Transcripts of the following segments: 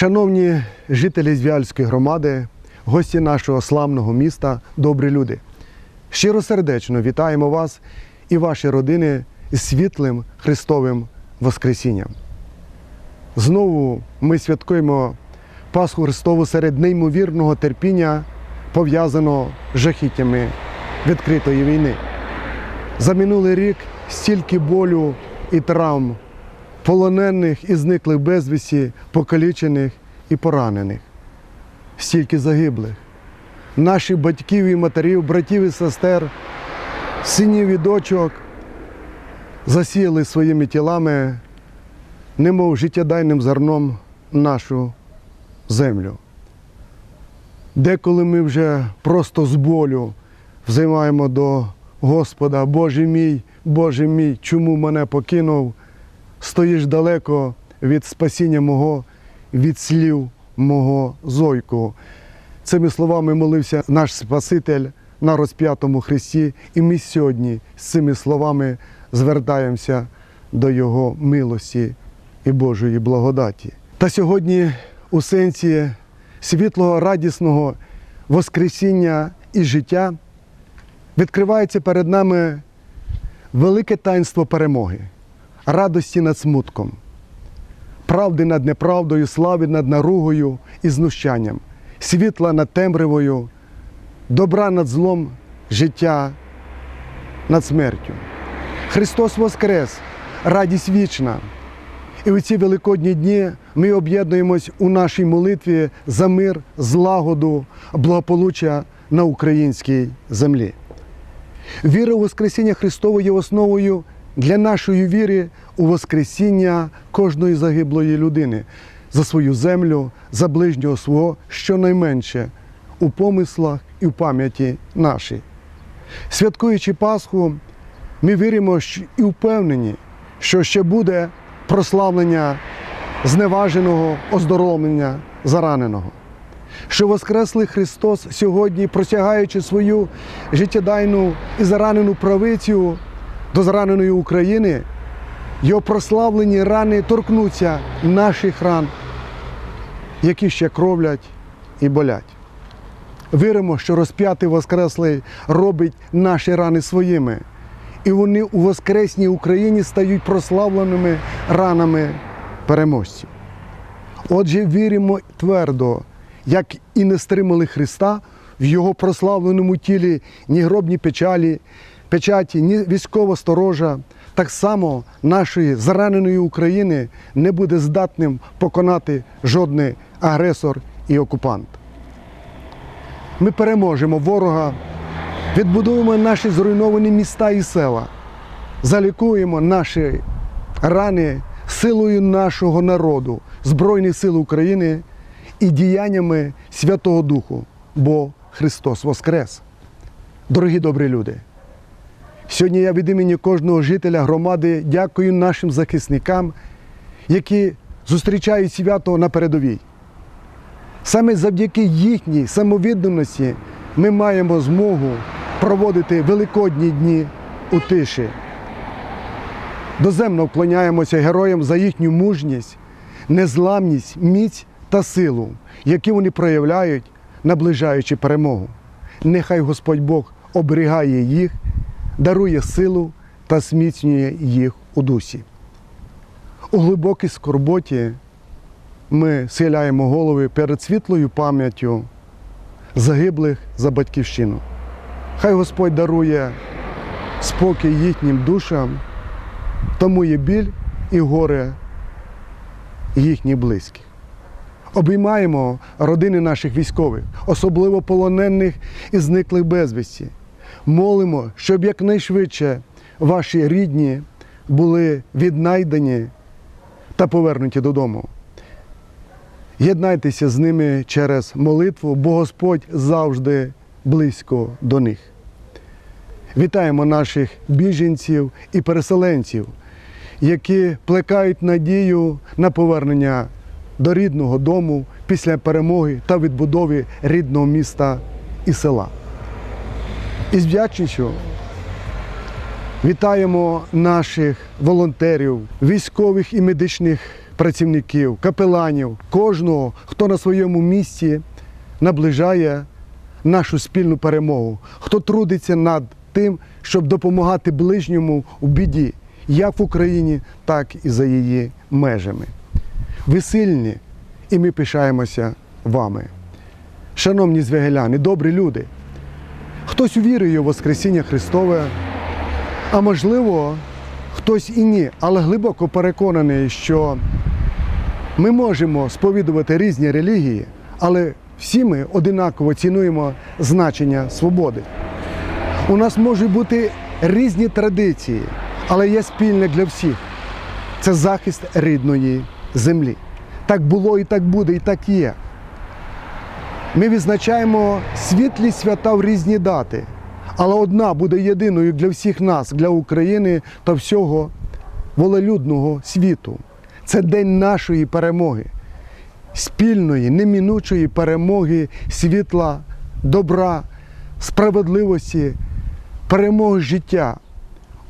Шановні жителі Звяльської громади, гості нашого славного міста, добрі люди. Щиросердечно вітаємо вас і ваші родини з світлим Христовим Воскресінням. Знову ми святкуємо Пасху Христову серед неймовірного терпіння, пов'язаного з жахіттями відкритої війни. За минулий рік стільки болю і травм, полонених і зниклих безвісті, покалічених і поранених, стільки загиблих, наших батьків і матерів, братів і сестер, синів і дочок засіяли своїми тілами, немов життєдайним зерном нашу землю. Деколи ми вже просто з болю взиваємо до Господа, Боже мій, Боже мій, чому мене покинув? Стоїш далеко від спасіння мого, від слів мого зойку. Цими словами молився наш Спаситель на розп'ятому Христі, і ми сьогодні з цими словами звертаємося до Його милості і Божої благодаті. Та сьогодні у сенсі світлого, радісного Воскресіння і життя відкривається перед нами велике таїнство перемоги, радості над смутком, правди над неправдою, слави над наругою і знущанням, світла над темрявою, добра над злом, життя над смертю. Христос Воскрес, радість вічна. І у ці великодні дні ми об'єднуємось у нашій молитві за мир, злагоду, благополуччя на українській землі. Віра у Воскресіння Христове є основою для нашої віри у Воскресіння кожної загиблої людини за свою землю, за ближнього свого, щонайменше у помислах і в пам'яті нашій. Святкуючи Пасху, ми віримо і впевнені, що ще буде прославлення зневаженого, оздоровлення зараненого. Що Воскреслий Христос сьогодні, просягаючи свою життєдайну і заранену правицю до зараненої України, його прославлені рани торкнуться наших ран, які ще кровлять і болять. Віримо, що розп'ятий Воскреслий робить наші рани своїми, і вони у Воскресній Україні стають прославленими ранами переможців. Отже, віримо твердо, як і не стримали Христа в Його прославленому тілі ні гробні печалі, печаті, ні військова сторожа, так само нашої зараненої України не буде здатним поконати жодний агресор і окупант. Ми переможемо ворога, відбудуємо наші зруйновані міста і села, залікуємо наші рани силою нашого народу, Збройних сил України і діяннями Святого Духу, бо Христос Воскрес. Дорогі добрі люди! Сьогодні я від імені кожного жителя громади дякую нашим захисникам, які зустрічають свято на передовій. Саме завдяки їхній самовідданості ми маємо змогу проводити великодні дні у тиші. Доземно вклоняємося героям за їхню мужність, незламність, міць та силу, які вони проявляють, наближаючи перемогу. Нехай Господь Бог оберігає їх, дарує силу та зміцнює їх у дусі. У глибокій скорботі ми схиляємо голови перед світлою пам'яттю загиблих за батьківщину. Хай Господь дарує спокій їхнім душам, тому є біль і горе їхніх близьких. Обіймаємо родини наших військових, особливо полонених і зниклих безвісті. Молимо, щоб якнайшвидше ваші рідні були віднайдені та повернуті додому. Єднайтеся з ними через молитву, бо Господь завжди близько до них. Вітаємо наших біженців і переселенців, які плекають надію на повернення до рідного дому після перемоги та відбудови рідного міста і села. І з вдячністю вітаємо наших волонтерів, військових і медичних працівників, капеланів, кожного, хто на своєму місці наближає нашу спільну перемогу, хто трудиться над тим, щоб допомагати ближньому у біді, як в Україні, так і за її межами. Ви сильні, і ми пишаємося вами. Шановні звегеляни, добрі люди, хтось увірує у Воскресіння Христове, а можливо, хтось і ні, але глибоко переконаний, що ми можемо сповідувати різні релігії, але всі ми одинаково цінуємо значення свободи. У нас можуть бути різні традиції, але є спільне для всіх це захист рідної землі. Так було і так буде, і так є. Ми відзначаємо світлі свята в різні дати, але одна буде єдиною для всіх нас, для України та всього волелюдного світу. Це день нашої перемоги, спільної, немінучої перемоги світла, добра, справедливості, перемоги життя,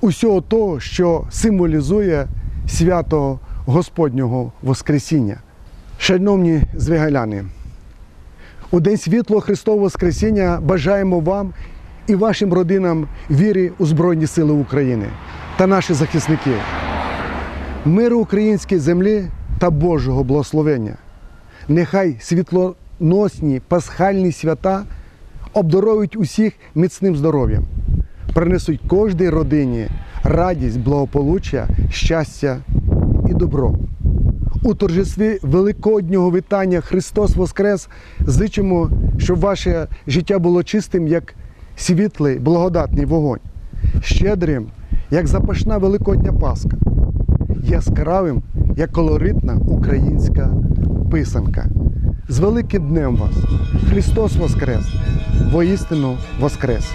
усього того, що символізує свято Господнього Воскресіння. Шановні звигаляни, у День світлого Христового Воскресіння бажаємо вам і вашим родинам віри у Збройні Сили України та наші захисники, миру українській землі та Божого благословення. Нехай світлоносні пасхальні свята обдаровують усіх міцним здоров'ям, принесуть кожній родині радість, благополуччя, щастя і добро. У торжестві Великоднього вітання Христос Воскрес зичимо, щоб ваше життя було чистим, як світлий, благодатний вогонь, щедрим, як запашна великодня Пасха, яскравим, як колоритна українська писанка. З великим днем вас! Христос Воскрес! Воістину Воскрес!